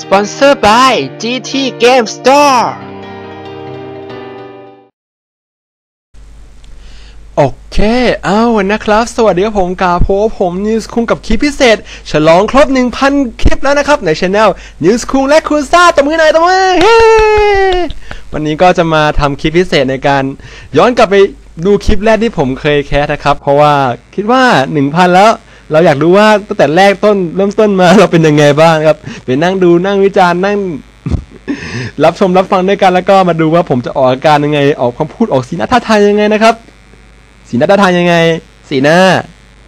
Sponsored by GT Game Store โอเค เอานะครับ สวัสดีครับผมกาโพผมนิวส์คุงกับคลิปพิเศษ ฉลองครบ 1,000 คลิปแล้วนะครับ ในช anel นิวส์คุงและคูซ่าตบมือหน่อยตบมือเฮ้วันนี้ก็จะมาทำคลิปพิเศษในการ ย้อนกลับไปดูคลิปแรกที่ผมเคยแคสนะครับ เพราะว่าคิดว่า 1,000 แล้ว เราอยากดูว่าตั้งแต่แรกต้นเริ่มต้นมาเราเป็นยังไงบ้างครับไปนั่งดูนั่งวิจารณ์นั่ง รับชมรับฟังด้วยกันแล้วก็มาดูว่าผมจะออกอาการยังไง ออกคำพูดออกสีหน้าท่าทางยังไงนะครับ สีหน้าท่าทางยังไง สีหน้า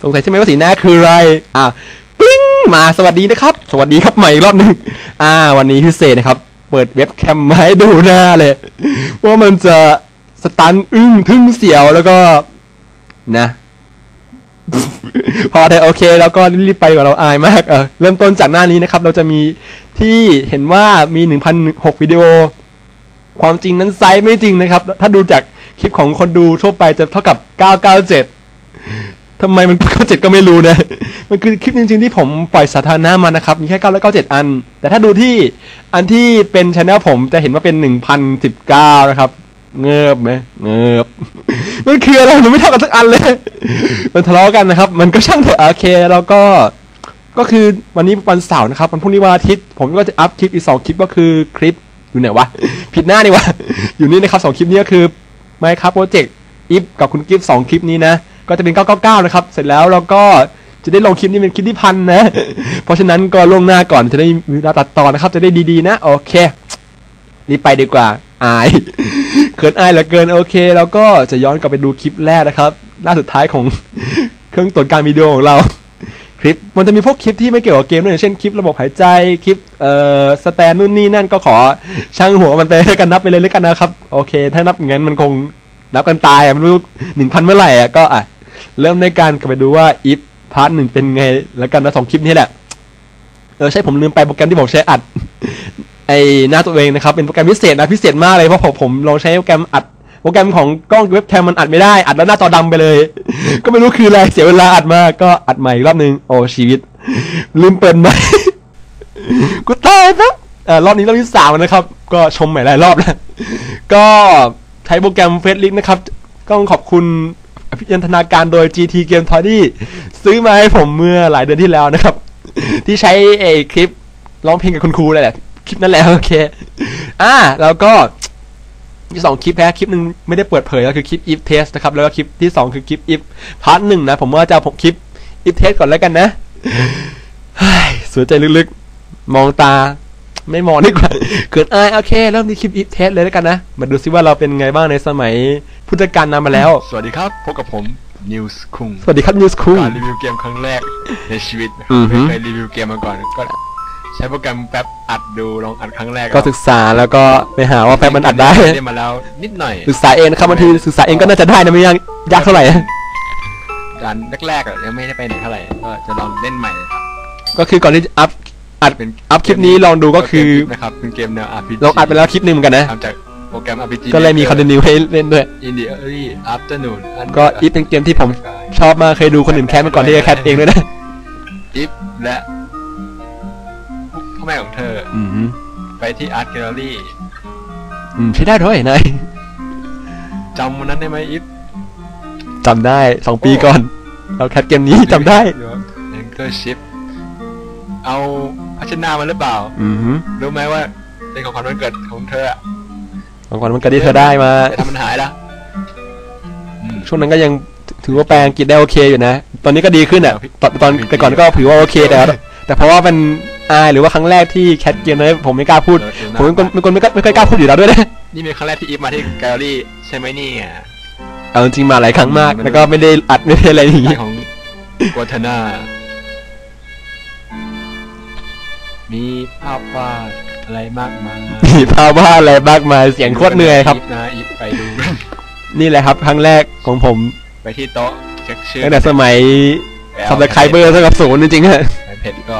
สงสัยใช่ไหมว่าสีหน้าคืออะไรอะปิ้งมาสวัสดีนะครับ สวัสดีครับใหม่อีกรอบหนึงอ่า วันนี้พิเศษนะครับ เปิดเว็บแคมมาให้ดูหน้าเลยว่ามันจะสตันอึ้งทึ่งเสียวแล้วก็นะ พอได้โอเค แล้วก็รีบไปกว่าเราอายมากเออเริ่มต้นจากหน้านี้นะครับ เราจะมีที่เห็นว่ามี1,006วิดีโอ ความจริงนั้นไซส์ไม่จริงนะครับ ถ้าดูจากคลิปของคนดูทั่วไปจะเท่ากับ997ทำไมมัน97ก็ไม่รู้นะ มันคือคลิปจริง ๆ ที่ผมปล่อยสาธารณะมานะครับ มีแค่997อัน แต่ถ้าดูที่อันที่เป็นช anel ผมจะเห็นว่าเป็น1,019นะครับ เงือบไหมเงือบมันคืออะไรมันไม่เท่ากันสักอันเลย มันทะเลาะกันนะครับ มันก็ช่างเถอะโอเคแล้วก็ ก็คือวันนี้วันเสาร์นะครับวันพรุ่งนี้วันอาทิตย์ ผมก็จะอัพคลิปอีกสองคลิปก็คือคลิปอยู่ไหนวะผิดหน้านี่วะอยู่นี่นะครับสองคลิปนี้ก็คือไม่ครับโปรเจกต์อิฟกับคุณกิฟสองคลิปนี้นะก็จะเป็น999นะครับเสร็จแล้วเราก็จะได้ลงคลิปนี้เป็นคลิปที่พันนะ เพราะฉะนั้นก็ล่วงหน้าก่อนจะได้มีเวลาตัดต่อนะครับ จะได้ดีๆนะ โอเครีบไปดีกว่า อายเขินอายเหลือเกินโอเคแล้วก็จะย้อนกลับไปดูคลิปแรกนะครับ หน้าสุดท้ายของ เครื่องตรวจการวิดีโอของเรา คลิปมันจะมีพวกคลิปที่ไม่เกี่ยวกับเกมด้วยอย่างเช่นคลิประบบหายใจคลิปเอ่อสแตนนู่นนี่นั่นก็ขอช่างหัวมันไปให้กันนับไปเลยแล้วกันนะครับ โอเค ถ้านับอย่างนั้นมันคงนับกันตายอะไม่รู้หนึ่งพันเมื่อไหร่อะก็อะเริ่มในการกลับไปดูว่าอีฟพาร์ทหนึ่งเป็นไง แล้วกันนะสองคลิปนี้แหละเออใช่ผมลืมไปโปรแกรมที่ผมใช้อัด ไอหน้าตัวเองนะครับ เป็นโปรแกรมพิเศษนะพิเศษมากเลยเพราะผมผมลองใช้โปรแกรมอัดโปรแกรมของกล้องเว็บแคมมันอัดไม่ได้อัดแล้วหน้าจอดำไปเลย ก็ไม่รู้คืออะไรเสียเวลาอัดมากก็อัดใหม่อีกรอบนึงโอ้ชีวิต ลืมเปิดใหม่กูตายซะรอบนี้รอบที่สามนะครับ ก็ชมใหม่หลายรอบแล้วก็ใช้โปรแกรมเฟซลิกนะครับก็ต้องขอบคุณอภิยันธนาการโดย GT Game t o y ที่ซื้อมาให้ผมเมื่อหลายเดือนที่แล้วนะครับ ที่ใช้ไอคลิปร้องเพลงกับคุณครูนั่นแหละ คลิปนั่นแหละโอเค อ่า แล้วก็มีสองคลิปแพ้คลิปหนึ่งไม่ได้เปิดเผยก็คือคลิป if test นะครับ แล้วก็คลิปที่สองคือคลิป if พาร์ทหนึ่งนะ ผมว่าจะเอาผมคลิป if test ก่อนแล้วกันนะเฮ้ยสวยใจลึกๆ มองตา ไม่มองดีกว่าเกิดอายโอเค เริ่มที่คลิป if test เลยแล้วกันนะ มาดูซิว่าเราเป็นไงบ้างในสมัยพุทธกาลนานมาแล้ว สวัสดีครับ พบกับผมนิวส์คุงสวัสดีครับนิวส์คุงการรีวิวเกมครั้งแรกในชีวิตอือฮึไม่เคยรีวิวเกมมาก่อนก็ ใช้โปรแกรมแป๊บอัดดูลองอัดครั้งแรกก็ศึกษาแล้วก็ไปหาว่าแป๊บมันอัดได้ได้มาแล้วนิดหน่อยศึกษาเองนะครับบางทีศึกษาเองก็น่าจะได้นะไม่ยากยากเท่าไหร่การแรกๆอะยังไม่ได้ไปไหนเท่าไหร่ก็จะลองเล่นใหม่นะครับก็คือก่อนที่จะอัพอัดเป็นอัพคลิปนี้ลองดูก็คือเกมนะครับเป็นเกมแนว RPG ลองอัดไปแล้วคลิปหนึ่งเหมือนกันนะทำจากโปรแกรม RPG ก็เลยมีคอนเทนิวให้เล่นด้วยอินเดียเอรี่อัฟเตอร์นูนก็อีฟเป็นเกมที่ผมชอบมากเคยดูคนอื่นแคสมาก่อนที่จะแคสเองด้วยนะอิฟและพ่อ แม่ของเธอ อืมไปที่อาร์ตแกลเลอรี่อืมใช้ได้ด้วยนายจำวันนั้นได้ไหมอิฟจำได้สองปีก่อน เราแคสเกมนี้จำได้แองเกอร์ชิปเอาพัชนามาหรือเปล่า อืมรู้ไหมว่าเป็นของขวัญวันเกิดของเธออะบางวันมันก็ที่เธอได้มาแต่ถ้ามันหายละอืมช่วงนั้นก็ยังถือว่าแปลอังกฤษได้โอเคอยู่นะ ตอนนี้ก็ดีขึ้นอะ ตอนตอนแต่ก่อนก็ถือว่าโอเคแต่ว่าแต่เพราะว่ามัน อายหรือว่าครั้งแรกที่แคสเกมเลยผมไม่กล้าพูด ผมเป็นคนเป็นคนไม่กล้าไม่ค่อยกล้าพูดอยู่แล้วด้วยนะนี่เป็นครั้งแรกที่อีฟมาที่แกลเลอรี่ใช่ไหมเนี่ยเอาจริงๆมาหลายครั้งมาก แล้วก็ไม่ได้อัดไม่ได้อะไรอย่างที่งี้ของกัวเทนา มีภาพวาดอะไรมากมายมีภาพว่าดอะไรมากมายเสียงโคตรเหนื่อยครับฟนะอีฟไปดูนี่แหละครับ ครั้งแรกของผม ไปที่โต๊ะเช็คชื่อตั้งแต่สมัยซับสไครเบอร์เท่ากับศูนย์จริงๆฮะไอเพจก็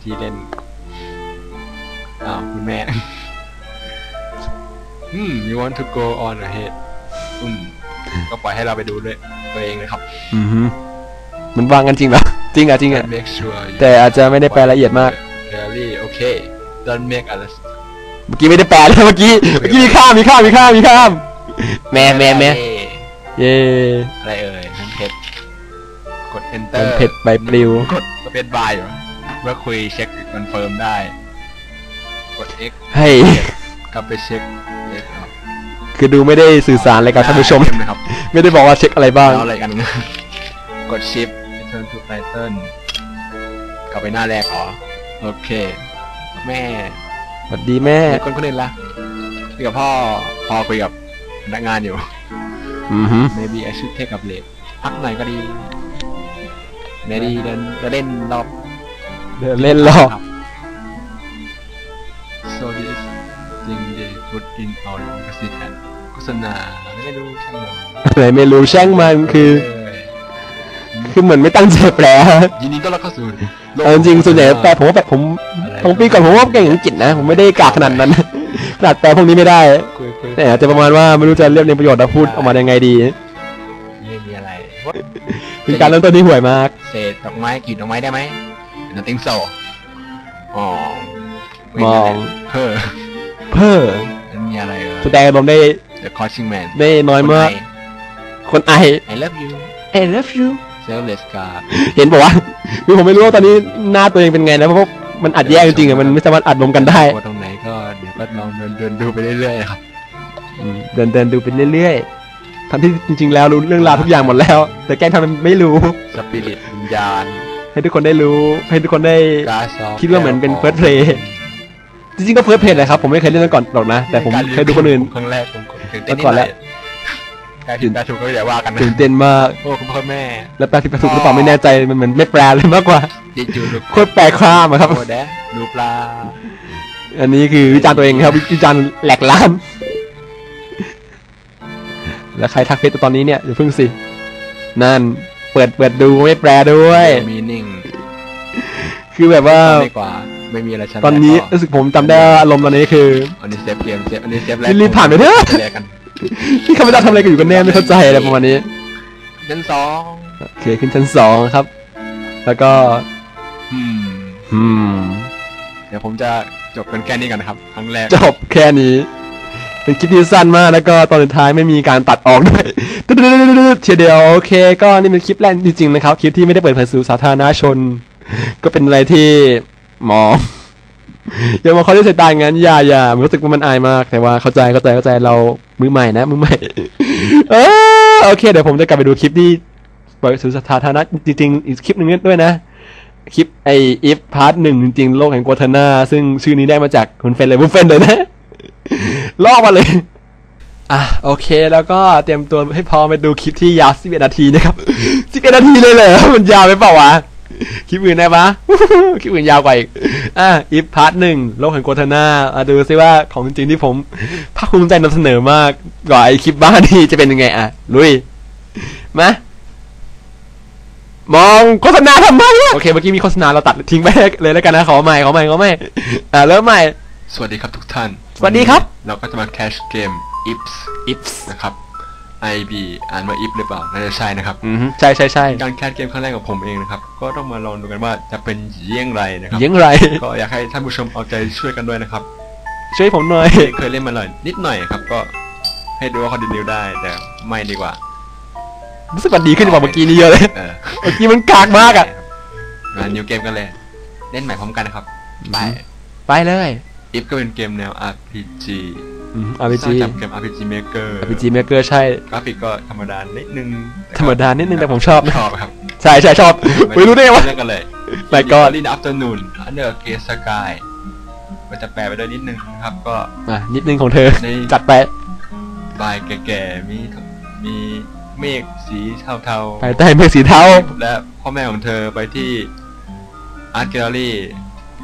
วิธีเล่นอ้าวคุณแม่อืม you want to go on ahead อืม ก็ปล่อยให้เราไปดูด้วยตัวเองเลยครับ อือฮึมันวางกันจริงเหรอ จริงอะจริงอะ make sure you แต่อาจจะไม่ได้แปลละเอียดมาก Gary ready โอเค don't make a เมื่อกี้ไม่ได้แปลเลยเมื่อกี้เมื่อกี้มีข้ามมีข้ามมีข้ามมีข้าม แม่แม่แม่เย่อะไรเอ่ยน้ำเพชรกดเป็ enter นเผ็ดใบปลิว กดสเปซบาร์อยู่ เมื่อคุยเช็คคอนเฟิร์มได้ กด X ให้กลับไปเช็ค X เอาคือดูไม่ได้สื่อสารอะไรกับท่านผู้ชม ได้นะครับไม่ได้บอกว่าเช็คอะไรบ้าง แล้วอะไรกัน กด shift return to title กลับไปหน้าแรกเหรอ โอเค แม่สวัสดีแม่มีคนคนอื่นละคุยกับพ่อพ่อคุยกับพนักงานอยู่ อือหือ maybe I should take a break พักหน่อยก็ดี maybe เดินเดินเล่นรอบ เดินเล่นรอบครับ so this thing they put in our magazine โฆษณาไม่รู้ช่างมันอะไรไม่รู้ช่างมันคือเออคือเหมือนไม่ตั้งใจแปลยินดีต้อนรับเข้าสู่โลกเอาจริงๆส่วนใหญ่แปลผมว่าแปลผมอะไรของปีก่อนผมว่าเก่งอังกฤษนะ ผมไม่ได้กากขนาดนั้น ขนาดแปลพวกนี้ไม่ได้ คุยคุยแต่อาจจะประมาณว่าไม่รู้จะเรียบเรียงประโยชน์แล้วพูดออกมายังไงดีไม่มีอะไร เป็นการเริ่มต้นที่ห่วยมาก เศษดอกไม้กรีดดอกไม้ได้ไหม nothing so อ๋อมอง เพ้อเพ้อมันมีอะไรเออแสดงอารมณ์ได้ The Crushing Man ได้น้อยมาก คนไอ I love you I love you selfless God เห็นบอกว่าคือผมไม่รู้ว่าตอนนี้หน้าตัวเองเป็นไงนะเพราะว่ามันอัดแยกจริงๆอะมันไม่สามารถอัดรวมกันได้โพสต์ตรงไหนก็เดี๋ยวก็ลองเดินเดินดูไปเรื่อยๆนะครับอืมเดินเดินดูไปเรื่อยๆทั้งที่จริงๆแล้วรู้เรื่องราวทุกอย่างหมดแล้ว แต่แกล้งทำเป็นไม่รู้สปิริตวิญญาณ ให้ทุกคนได้รู้ ให้ทุกคนได้กาซอคิดว่าเหมือนเป็น first play จริงๆก็เฟิร์สเพจเลยครับ ผมไม่เคยเล่นมาก่อนหรอกนะ แต่ผมเคยดูคนอื่นครั้งแรกผมตื่นเต้นแล้วก่อนแล้วการผิดการถูกก็อย่าว่ากันนะตื่นเต้นมากโอ้คุณพ่อแม่ แล้วแปลผิดแปลถูกหรือเปล่าไม่แน่ใจมันเหมือนไม่แปลเลยมากกว่าดิจูลูกโคตรแปลข้ามอะครับโอ้แดะดูปลาอันนี้คือวิจารณ์ตัวเองครับวิจารณ์แหลกล้าน แล้วใครทักเพจตอนนี้เนี่ยอย่าเพิ่งสิ นั่น เปิดเปิดดูไม่แปลด้วยมีนิ่ง คือแบบว่า ไม่กว่า ไม่มีอะไรฉันตอนนี้แล้วก็รู้สึกผมจำได้ว่าอารมณ์ตอนนี้คืออันนี้เซฟเกมเซฟอันนี้เซฟแรรีบผ่านไปเถอะแรกกันที่เขาไม่ได้ทำอะไรกันอยู่กันแน่ไม่เข้าใจอะไรประมาณนี้ชั้นสองโอเคขึ้นชั้นสองครับ แล้วก็อืมอืมเดี๋ยวผมจะจบกันแค่นี้ก่อนนะครับ ครั้งแรกจบแค่นี้เป็นคลิปที่สั้นมากแล้วก็ตอนสุดท้ายไม่มีการตัดออกด้วยตึ๊ดๆๆๆเทียเดียวโอเค ก็นี่เป็นคลิปแรกจริงๆนะครับ คลิปที่ไม่ได้เปิดเผยสู่สาธารณชน ก็เป็นอะไรที่หมออย่ามองเขาด้วยสายตายงั้นอย่าอย่ารู้สึกว่ามันอายมาก แต่ว่าเข้าใจเข้าใจเข้าใจเรามือใหม่นะมือใหม่เออโอเค เดี๋ยวผมจะกลับไปดูคลิปที่เปิดสู่สาธารณะจริงๆ อีกคลิปหนึ่งด้วยนะ คลิปไออีฟพาร์ทหนึ่งจริง ๆ โลกแห่งกัวเทนาซึ่งชื่อนี้ได้มาจากคุณเฟนเลยคุณเฟนเลยนะลอกมาเลย อะโอเค แล้วก็เตรียมตัวให้พร้อมไปดูคลิปที่ยาว11นาทีนะครับ11นาทีเลยเหรอมันยาวไปเปล่าวะ คลิปอื่นได้ปะคลิปอื่นยาวกว่าอีกอะอีฟพาร์ทหนึ่งโลกแห่งกัวเทนาอะดูซิว่าของจริงๆที่ผมภาคภูมิใจนำเสนอมากกว่าไอคลิปบ้านี่จะเป็นยังไงอะลุยมามองโฆษณาทำไมอะโอเคเมื่อกี้มีโฆษณาเราตัดทิ้งไปเลยแล้วกันนะขอใหม่ขอใหม่ขอใหม่อ่าเริ่มใหม่ สวัสดีครับทุกท่าน สวัสดีครับนนี้เราก็จะมาแคชเกม ips ips นะครับ ib อ่านว่า if หรือเปล่าน่าจะใช่นะครับอืมใช่ใช่ใช่การแคสเกมครั้งแรกของผมเองนะครับก็ต้องมาลองดูกันว่าจะเป็นเยี่ยงไรนะครับยังไรก็อยากให้ท่านผู้ชมเอาใจช่วยกันด้วยนะครับ ช่วยผมหน่อยเคยเล่นมาหน่อยนิดหน่อยครับก็ให้ดูว่าเขาดีนิวได้แต่ไม่ดีกว่ารู้สึกว่าดีขึ้นกว่าเมื่อกี้นี้เยอะเลยเออเมื่อกี้มันกากมากอะมานิวเกมกันเลย เล่นใหม่พร้อมกันนะครับไปไปเลย if ก็เป็นเกมแนว RPG อืม RPG สร้างจากเกม RPG Maker RPG Maker ใช่ กราฟิกก็ธรรมดานิดนึงธรรมดานิดนึงแต่ผมชอบนะ ชอบครับใช่ใช่ชอบไม่รู้ได้ไงวะเล่นกันเลย My God ลินอัฟเตอร์นูนอันเดอร์เกสกายก็จะแปลไปด้วยนิดนึงนะครับ ก็ อะนิดนึงของเธอ ใน จัดไปบายแก่ๆ มีมีเมฆสีเทาๆ ภายใต้เมฆสีเทาและพ่อแม่ของเธอไปที่อาร์ตแกลเลอรี่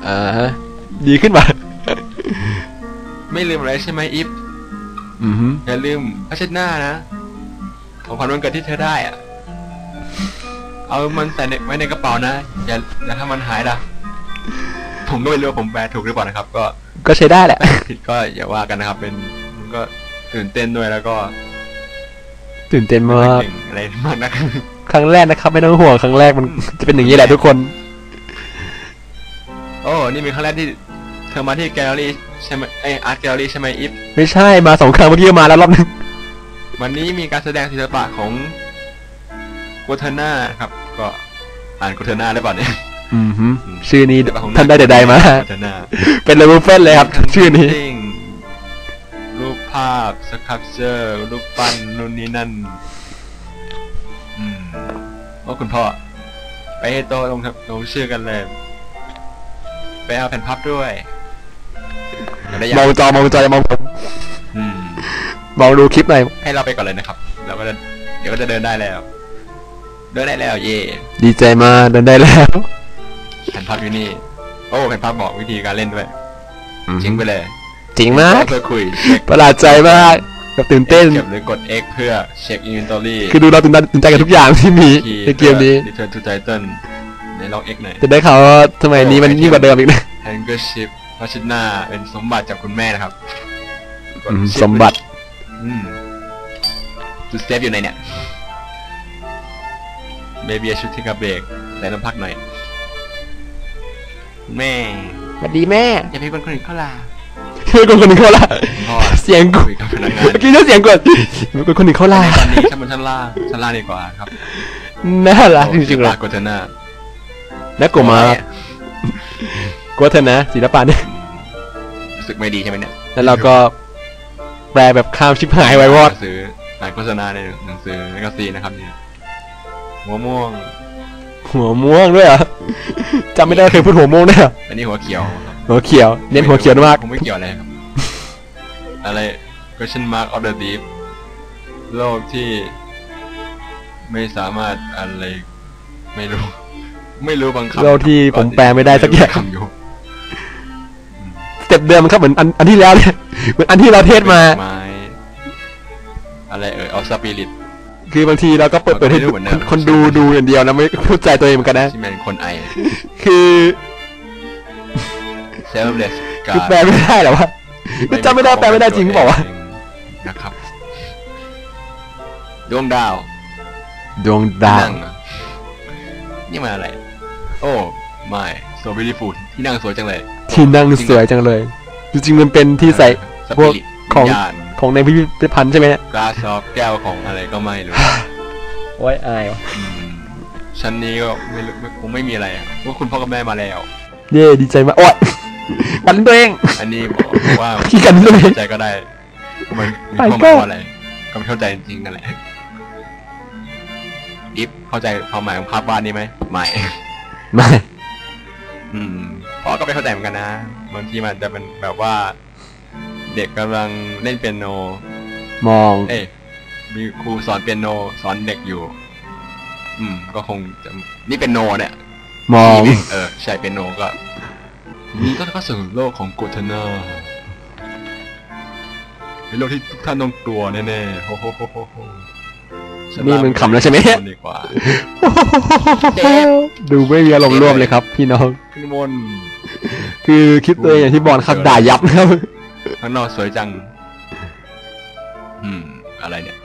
อ่าฮะดีขึ้นป่ะ ไม่ลืมอะไรใช่ไหมอิฟอือฮึอย่าลืมผ้าเช็ดหน้านะของขวัญวันเกิดที่เธอได้อะเอามันใส่ในไว้ในกระเป๋านะ อย่าอย่าทำมันหายนะผมก็ไม่รู้ว่าผมแปลถูกหรือเปล่านะครับ ก็ก็ใช้ได้แหละผิดก็อย่าว่ากันนะครับ เป็นมันก็ตื่นเต้นด้วยแล้วก็ ตื่นเต้นไม่มากเก่งอะไรมากนะครั้งแรกนะครับ ไม่ต้องห่วงครั้งแรกมันจะเป็นอย่างนี้แหละทุกคนโโอ้นี่เป็นครั้งแรกที่เธอมาที่แกลเลอรี่ ใช่ไหมไออาร์ตแกลเลอรี่ใช่ไหมอิฟไม่ใช่มาสองครั้งเมื่อกี้ก็มาแล้วรอบนึงวันนี้มีการแสดงศิลปะของโกเทนาครับ ก็อ่านโกเทนาได้ป่ะเนี่ยอืมฮึชื่อนี้ศิลปะของท่านได้แต่ใดมาโกเทนาเป็นเลเวลเฟนเลยครับ ชื่อนี้ Painting รูปภาพสครับเจอร์รูปปั้นนู่นนี่นั่นอืมโอ้คุณพ่อไปให้โตะลงครับลงชื่อกันเลย ไปเอาแผ่นพับด้วย เดี๋ยวได้ยัมองจอมองจออย่ามองผมอืมมองดูคลิปหน่อยให้เราไปก่อนเลยนะครับแล้วก็จะเดี๋ยวก็จะเดินได้แล้ว เดินได้แล้ว เย่ดีใจมากเดินได้แล้วแผ่นพับอยู่นี่ โอ้แผ่นพับบอกวิธีการเล่นด้วยทิ้งไปเลยจริงมากเพื่อคุยเช็คประหลาดใจมากแบบตื่นเต้นเก็บหรือกด X เพื่อเช็คอินเวนทอรี่คือดูเราตื่นตาตื่นใจกับทุกอย่างที่มีในเกมนี้ Return to Titan ในล็อก X หน่อยจะได้ข่าวว่าสมัยนี้มันยิ่งกว่าเดิมอีกนะ Handkerchief พัชินาเป็นสมบัติจากคุณแม่นะครับกดอืม Shift สมบัติ อืมจุดเซฟอยู่ในเนี่ยเบบีชุดที่กับเบรกแต่ต้องพักหน่อย แม่สวัสดีแม่อย่าไปคนคนอื่นเข้าลาคือคนคนหนึ่งเขาล่ะพ่อ เสียงกูคุยกับพนักงานเมื่อกี้เสียงกดคนคนหนึ่งเขาล่ะในตอนนี้ชั้นบนชั้นล่างชั้นล่างดีกว่าครับน่ารักจริงๆเลยโกเทน่าและกูมากู เถอะนะศิลปะเนี่ยรู้สึกไม่ดีใช่ไหมเนี่ยแล้วเราก็แปลแบบข้ามชิบหายไว้วอดซื้ออ่านโฆษณาในหนังสือแมกกาซีนนะครับเนี่ยหัวม่วง หัวม่วงด้วยเหรอจำไม่ได้ว่าเคยพูดหัวม่วงด้วยเหรออันนี้หัวเขียวครับหัวเขียวเน้นหัวเขียวมากผมไม่เกี่ยวอะไรครับอะไร question mark of the deep โลกที่ไม่สามารถอะไร ไม่รู้ ไม่รู้บางคำโลกที่ผมแปลไม่ได้สักอย่างคำอยู่ส เต็ปเดิมมันครับเหมือนอันอันที่แล้วเนี่ยเหมือนอันที่เราเทศมา ไม้อะไรเอ่ยเอาสปิริต คือบางทีเราก็เปิดเปิดให้ดูเหมือนเดิมคนดูดูอย่างเดียวนะไม่เข้าใจตัวเองเหมือนกันนะ ที่เป็นคนไอคือ selfless คือแปลไม่ได้เหรอวะคือจำไม่ได้แปลไม่ได้จริงเปล่าวะนะครับ ดวงดาว ดวงดาวนั่งอะนี่มันอะไร โอ้ไม่ so beautiful ที่นั่งสวยจังเลย ที่นั่งสวยจังเลย จริงๆมันเป็นที่ใส่สพวกปิริตของวิญญาณของในพิพิธภัณฑ์ใช่ไหมเนี่ยกลาซอฟแก้วของอะไรก็ไม่รู้โอ้ยอายวะอืมชั้นนี้ก็ไม่รู้คงไม่มีอะไรอะเพราะคุณพ่อกับแม่มาแล้ว เย่ดีใจมากโอ้ยกันตัวเอง อันนี้บอกว่าขี้กันตัวเองเข้าใจก็ได้ มันมีไปความหก็มายว่าอะไรก็ไม่เข้าใจจริงๆนั่นแหละอิฟเข้าใจความหมายของภาพวาดนี้ไหมไม่ไม่อืมพ่อ ก็ไม่เข้าใจเหมือนกันนะบางทีมันจะเป็นแบบว่า เด็กกำลังเล่นเปียโน มอง เอ้ยมีครูสอนเปียโนสอนเด็กอยู่ อืม ก็คงจะนี่เป็นโนเนี่ย มองนี่เออ ใช่เป็นโนก็นี่ก็เข้าสู่โลกของโกเทนาเป็นโลกที่ทุกท่านต้องกลัวแน่ๆโฮโฮโฮโฮโฮฉันี่มึงขำแล้วใช่ไหมขึ้นบนดีกว่าดูไม่มีอารมณ์ร่วมเลยครับ พี่น้องขึ้นบน คือคิดตัวเองอย่างที่บอลครับด่ายับนะครับ ข้างนอกสวยจัง อืม อะไรเนี่ย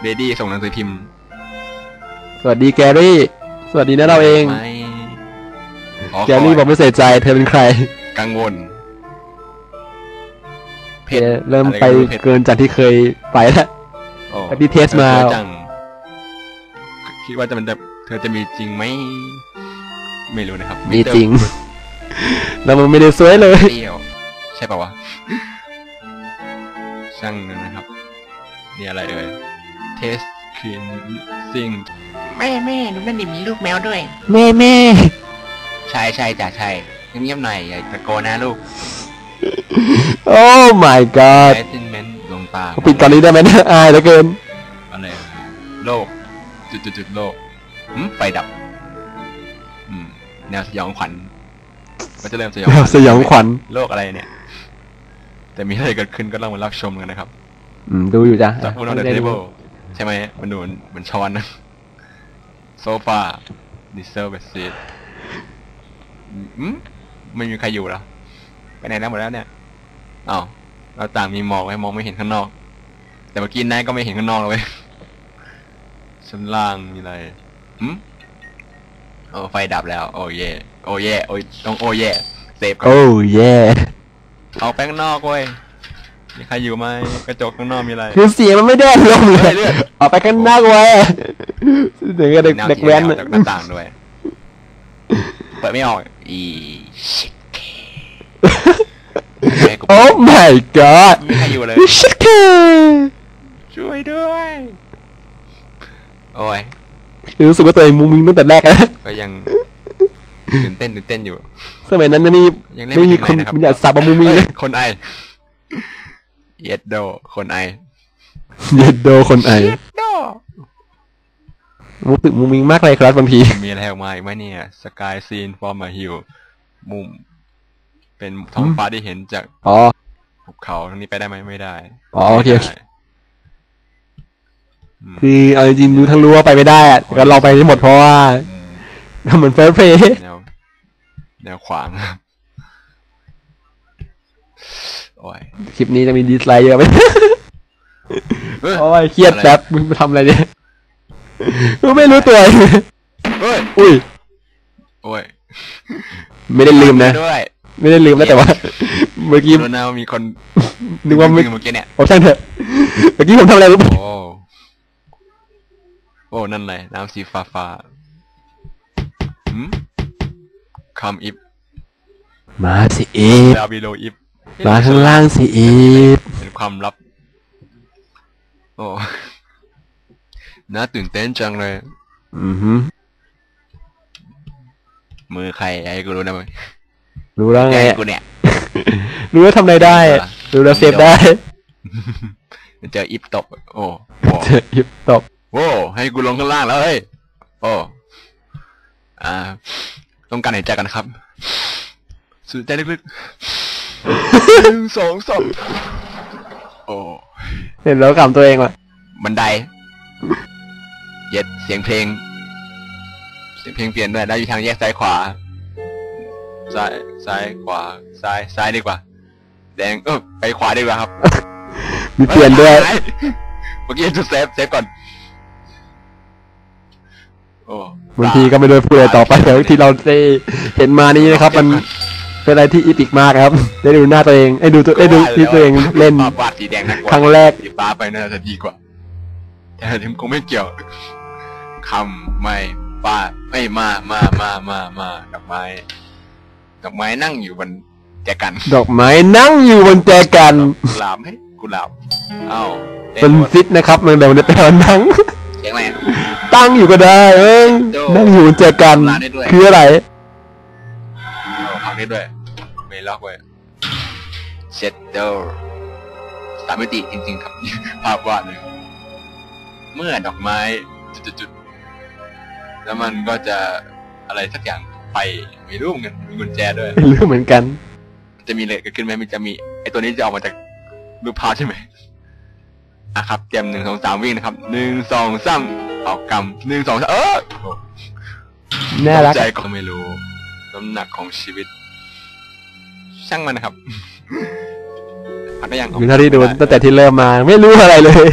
เบดี้ส่งหนังสือพิมพ์ สวัสดีแกรี่ สวัสดีนะเราเอง ไม่ขอแกรี่บอกไม่ใส่ใจเธอเป็นใคร กังวลแกเริ่มไปอะรก็ม่รู้เกินจากที่เคยไปแล้วโอ้ไปที่เทสมาสวยจังคิดว่าจะมันจะเธอจะมีจริงไหม ไม่รู้นะครับมีจริง แล้วมันไม่ได้สวยเลยเปรี้ยว ใช่ป่าวะ ช่างนั่นนะครับ นี่อะไรเอ่ยเทสคินซิงแม่แม่ดูนั่นดิมีลูกแมวด้วย แม่แม่ใช่ใช่จ้ะใช่เงียบๆหน่อยอย่าตะโกนนะลูกโอ้ my god ไอซินเมนดวงตาเขาปิดตอนนี้ได้ไหมเนี่ยอายเหลือเกินอะไรเอ่ยโลก จุดจุดจุดๆๆโลกหืมไฟดับอืม แนวสยองขวัญก็จะเริ่มสยองขวัญสยองขวัญโลกอะไรเนี่ย แต่มีอะไรเกิดขึ้นก็ต้องมารับชมกันนะครับ อืม ดูอยู่จ้ะจากพูนอ n เดอะเทเบิลใช่ไหมมันดูเหมือนเหมือนช้อนนะโซฟาดิเซอร์เบสซีดอืมไม่มีใครอยู่แล้วไปไหนแล้วหมดแล้วเนี่ยอ้าวเราต่างมีหมอกไว้มองไม่เห็นข้างนอก แต่เมื่อกี้นายก็ไม่เห็นข้างนอกเลยเว้ยชั้นล่างมีอะไรหืม โอ้ไฟดับแล้ว โอ้เย่โอ้แย่โอ้ยต้องโอ้แย่เซฟก่อนโอ้แย่เอาไปข้างนอกเว้ยมีใครอยู่ไหมกระจกข้างนอกมีอะไร คือเสียงมันไม่ได้ลงเลเฮ้ยยเลือด ออกไปข้างหน้าไว้เสียงกับเด็กแนวเด็กที่แว้นแนวจากหน้าต่างด้วย เปิดไม่ออก อีชิตให้กูโอ้ my god ไม่มีใครอยู่เลย ชิคเก้ช่วยด้วย โอ้ย รู้สึกว่าตัวเองมุ้งมิ้งตั้งแต่แรกแล้วก็ยังตื่นเต้นตื่นเต้นอยู่ สมัยนั้นนะนี่ยังเล่นไม่ไม่มีถึงคไหนนนะครับ อยากสับมามุ้งมิ้งเลยคนไอเย็ดโด คนไอเย็ดโดคนไอโด มุกตึกมุ้งมิ้งมากเลยครับบางที มีอะไรออกมาอีกไหมเนี่ยสกายซีนฟอร์ม a ฮิลมุม เป็นท้องฟ้าที่เห็นจากอ๋อ ภูเขาทั้งนี้ไปได้ไหมไม่ได้อ๋อโอเคโอเคไม่ได้อืม คือเอาจริงๆรู้ทั้งรู้ว่าไปไม่ได้อะก็เราไปไม่หมดเพราะว่าอืมเหมือนเฟิร์สเพย์แนวแนวขวางครับโอ้ยคลิปนี้จะมีดีสไลค์เยอะไหม เฮ้ย โอ้ยเครียดอะไรแป๊บมึงทำอะไรเนี่ย ไม่รู้ตัว เฮ้ยอุ้ย โอ้ยไม่ได้ลืมนะ ด้วยไม่ได้ลืมนะแต่ว่า เมื่อกี้ รู้นะว่ามีคนนึกว่าไม่เมื่อกี้เนี่ย โอ้ช่างเถอะ เมื่อกี้ผมทำอะไรรู้ปะโอ้ โอ้ นั่นเลยน้ำสีฟ้าฟ้าหืมคำอิฟมาสิเอฟดาบิโลอิฟมาข้างล่างสิเอฟเป็นความลับ โอ้น่าตื่นเต้นจังเลย อือฮึมือใครไอ้กูรู้นะมึงรู้แล้วไงแกล้งอะกูเนี่ย รู้แล้วทำอะไรได้อะรู้แล้วเซฟได้ เจออิฟตบ โอ้โหเจออิฟตบ โว้ให้กูลงข้างล่างแล้วเฮ้ยโอ้อ่า ต้องการหายใจกันนะครับสูดใจลึกๆหนึ่งสองสามโอ้เห็นแล้วขำตัวเองว่ะบันได เย็ดเสียงเพลง เสียงเพลงเปลี่ยนด้วยแล้วอยู่ทางแยกซ้ายขวา ซ้าย ซ้ายขวา ซ้าย ซ้ายดีกว่า แดงเออไปขวาดีกว่าครับ มีเปลี่ยนด้วยเอ้เมื่อกี้จุดเซฟ เซฟก่อนโอ้ บางทีก็ไม่รู้จะพูดอะไรต่อไปแต่ที่เราได้เห็นมานี้นะครับ มันเป็นอะไรที่อีพิกมากครับ ได้ดูหน้าตัวเองได้ดูตัวได้ดูที่ตัวเองเล่นปาปาดสีแดงนะครั้งแรกสีฟ้าไปน่าจะดีกว่า แต่ถึงคงไม่เกี่ยวคำไม่ปาดไม่มามามามามาดอกไม้ ดอกไม้นั่งอยู่บนแจกัน ดอกไม้นั่งอยู่บนแจกันกุหลาบให้กุหลาบเอ้าเป็นซิดนะครับมันเดี๋ยวมันจะเป็นนั่งเสียงอะไรอะ ตั้งอยู่ก็ได้เอ้ยโจ้ นั่งอยู่บนแจกัน ลาได้ด้วยคืออะไร เอาพักได้ด้วยไม่ล็อกไว้เช็ดเดอร์สามมิติจริง ๆ ครับ ภาพวาดเลยเมื่อดอกไม้จุดๆๆแล้วมันก็จะอะไรสักอย่างไปไม่รู้เหมือนกันมีกุญแจด้วย ไม่รู้เหมือนกันจะมีเลยเกิดขึ้นไหมมันจะมีไอตัวนี้จะออกมาจากรูปภาพใช่ไหมอะครับเตรียมหนึ่งสองสามวิ่งนะครับหนึ่งสองสาม ออกกำหนึ่งสองสามเออน่ารักตใจก็ไม่รู้ น้ำหนักของชีวิต ช่างมันนะครับพักก็ยังออกคือเท่าที่ดูตั้งแต่ที่เริ่มมา ไม่รู้อะไรเลย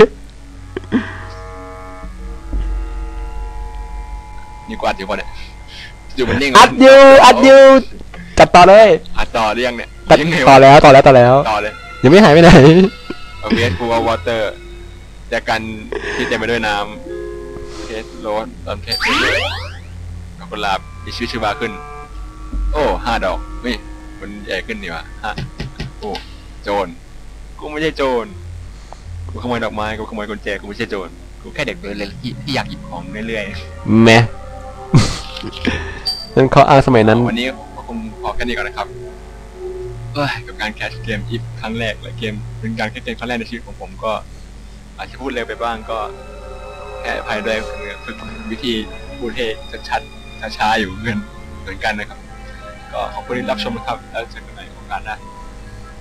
นี่กูอัดอยู่ปะเนี่ยอยู่มันนิ่งอัดอยู่อัดอยู่จัดต่อเลยอัดต่อหรือยังเนี่ยตัดยังไงต่อวะแล้วต่อแล้วต่อแล้วต่อเลยยังไม่หายไปไหนโอเคกูเอาวอเตอร์จากกันที่เต็มไปด้วยน้ำ เพชรโรสตอนเพชรดอกกุหลาบมีชีวิตชีวาขึ้น โอ้ห้าดอกนี่มันใหญ่ขึ้นนี่วะห้าโอ้โจรกูไม่ใช่โจรกูขโมยดอกไม้กูขโมยกุญแจกูไม่ใช่โจรกูแค่เด็กเดินเลยที่ที่อยากหยิบของเรื่อยแหมนั่นเขาอ้างสมัยๆนั้นวันนี้ก็คงพอแค่นี้ก่อนนะครับเอ้ยกับการแคสเกมอีฟครั้งแรกและเกมเป็นการแคสเกมครั้งแรกในชีวิตของผมก็ อาจจะพูดเร็วไปบ้างก็ แค่ภัยด้วยคือฝึกวิธีพูดให้ชัดๆช้าๆอยู่เหมือนเหมือนกันนะครับ ก็ขอบคุณที่รับชมนะครับ แล้วเจอกันใหม่โอกาสหน้า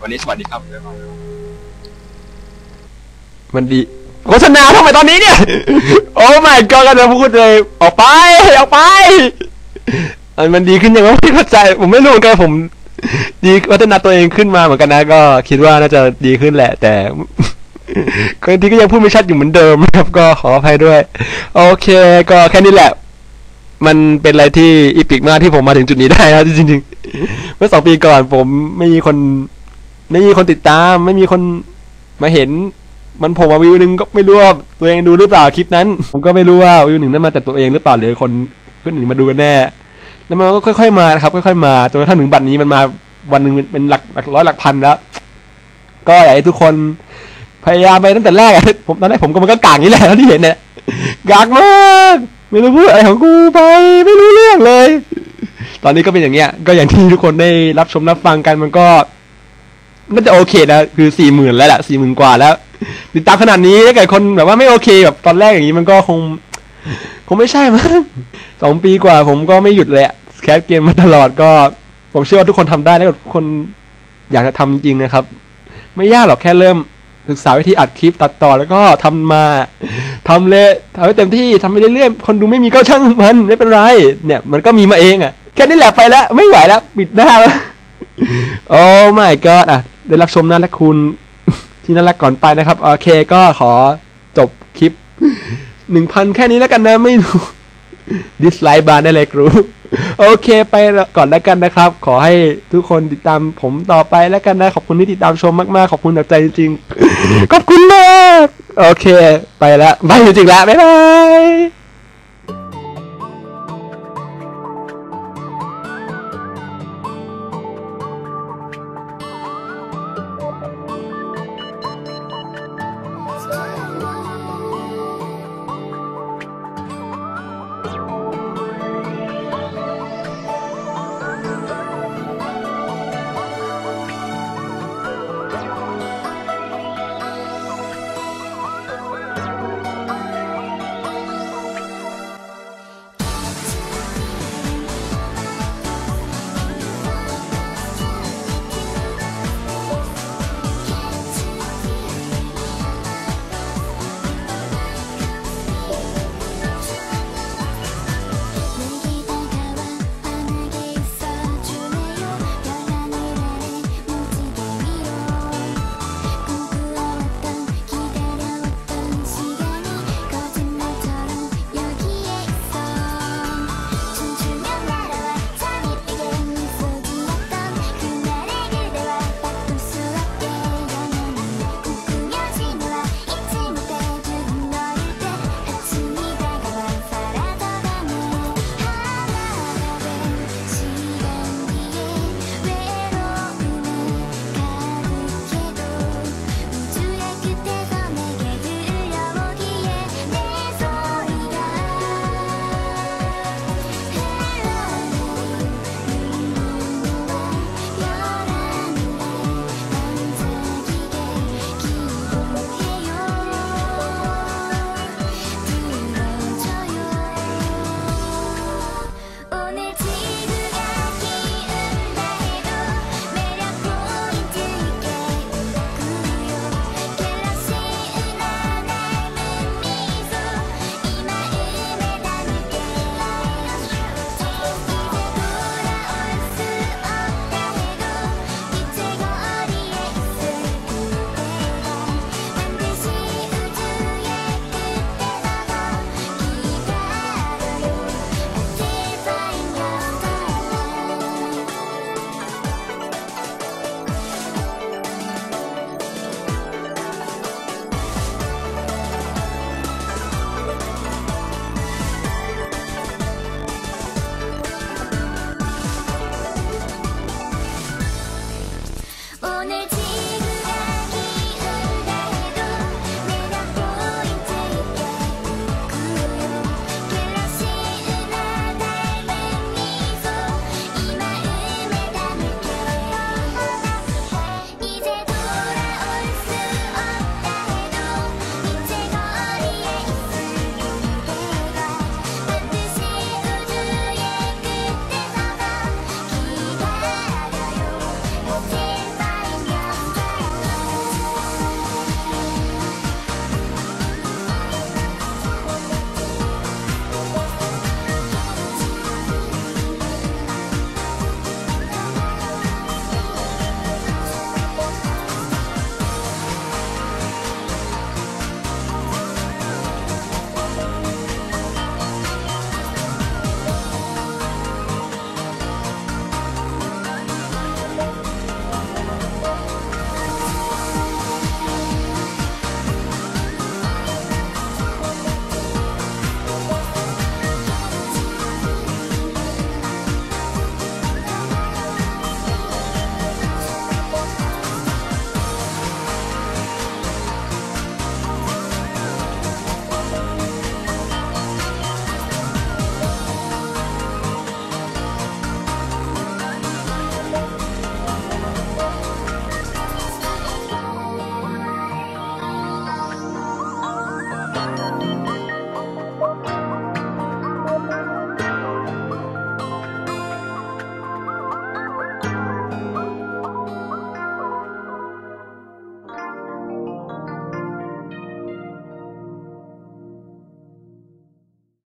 วันนี้สวัสดีครับบ๊ายบายมันดีโฆษณาทำไมตอนนี้เนี่ย โอ้ my god ก็จะพูดเลยออกไปออกไปอันมันดีขึ้นยังไงไม่เข้าใจ ผมไม่รู้เหมือนกันผม ดีพัฒนาตัวเองขึ้นมาเหมือนกันนะ ก็คิดว่าน่าจะดีขึ้นแหละ แต่ ก็ที่ก็ยังพูดไม่ชัดอยู่เหมือนเดิมนะครับ ก็ขออภัยด้วย โอเค ก็แค่นี้แหละ มันเป็นอะไรที่อีพิกมากที่ผมมาถึงจุดนี้ได้นะจริงๆ เมื่อสองปีก่อนผมไม่มีคน ไม่มีคนติดตาม ไม่มีคนมาเห็น มันผมมาวิวหนึ่งก็ไม่รู้ว่าตัวเองดูหรือเปล่าคลิปนั้น ผมก็ไม่รู้ว่าวิวหนึ่งนั้นมาจากตัวเองหรือเปล่าหรือคนคนอื่นมาดูกันแน่ แล้วมันก็ค่อย ๆมาครับ ค่อย ๆ มาจนกระทั่งถึงบัดนี้มันมาวันหนึ่งเป็นหลักหลักร้อยหลักพันแล้ว ก็อยากให้ทุกคน พยายามไปตั้งแต่แรกผมตอนแรกผมก็มันก็กางนี่แหละที่เห็นเนี่ยกากมากไม่รู้พูดอะไรของกูไป ไม่รู้เรื่องเลย ตอนนี้ก็เป็นอย่างเงี้ย ก็อย่างที่ทุกคนได้รับชมรับฟังกันมันก็น่าจะโอเคนะคือสี่หมื่นแล้วแหละสี่หมื่นกว่าแล้ว ติดตามขนาดนี้ถ้าเกิดคนแบบว่าไม่โอเคแบบตอนแรกอย่างนี้มันก็คง คงไม่ใช่มั้งสองปีกว่า ผมก็ไม่หยุดเลยอะแคสเกมมาตลอดก็ ผมเชื่อว่าทุกคนทำได้ถ้าทุกคนอยากจะทำจริงนะครับ ไม่ยากหรอกแค่เริ่ม ศึกษาวิธีอัดคลิปตัดต่อแล้วก็ทำมาทำเลยทำให้เต็มที่ทำไปเรื่อยๆ คนดูไม่มีก็ช่างมันไม่เป็นไร เนี่ยมันก็มีมาเองอะแค่นี้แหละไปแล้วไม่ไหวแล้วปิดหน้าแล้วโอ้ไม่ก็อะได้รับชมน่ารักคุณที่น่ารักก่อนไปนะครับ โอเคก็ขอจบคลิปหนึ่งพันแค่นี้แล้วกันนะไม่รู้ ดิสไลค์บาร์ได้เลยครู โอเคไปก่อนแล้วกันนะครับ ขอให้ทุกคนติดตามผมต่อไปแล้วกันนะ ขอบคุณที่ติดตามชมมากๆ ขอบคุณจากใจจริงๆ ขอบคุณมาก โอเค ไปแล้วบายจริงๆแล้วบ๊ายบาย